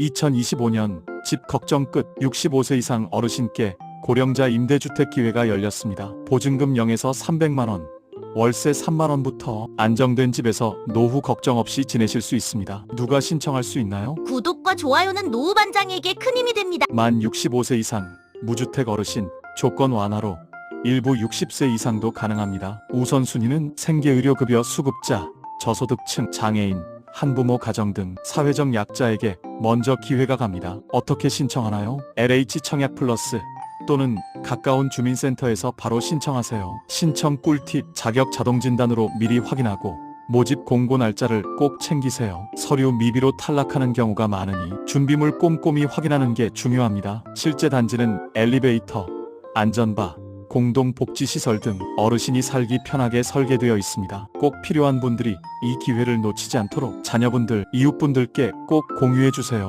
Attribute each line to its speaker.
Speaker 1: 2025년 집 걱정 끝 65세 이상 어르신께 고령자 임대주택 기회가 열렸습니다. 보증금 0에서 300만 원, 월세 3만 원부터 안정된 집에서 노후 걱정 없이 지내실 수 있습니다. 누가 신청할 수 있나요?
Speaker 2: 구독과 좋아요는 노후 반장에게 큰 힘이 됩니다.
Speaker 1: 만 65세 이상 무주택 어르신 조건 완화로 일부 60세 이상도 가능합니다. 우선순위는 생계의료급여 수급자, 저소득층, 장애인, 한부모 가정 등 사회적 약자에게 먼저 기회가 갑니다. 어떻게 신청하나요? LH 청약 플러스 또는 가까운 주민센터에서 바로 신청하세요. 신청 꿀팁 자격 자동 진단으로 미리 확인하고 모집 공고 날짜를 꼭 챙기세요. 서류 미비로 탈락하는 경우가 많으니 준비물 꼼꼼히 확인하는 게 중요합니다. 실제 단지는 엘리베이터, 안전바, 공동복지시설 등 어르신이 살기 편하게 설계되어 있습니다. 꼭 필요한 분들이 이 기회를 놓치지 않도록 자녀분들, 이웃분들께 꼭 공유해 주세요.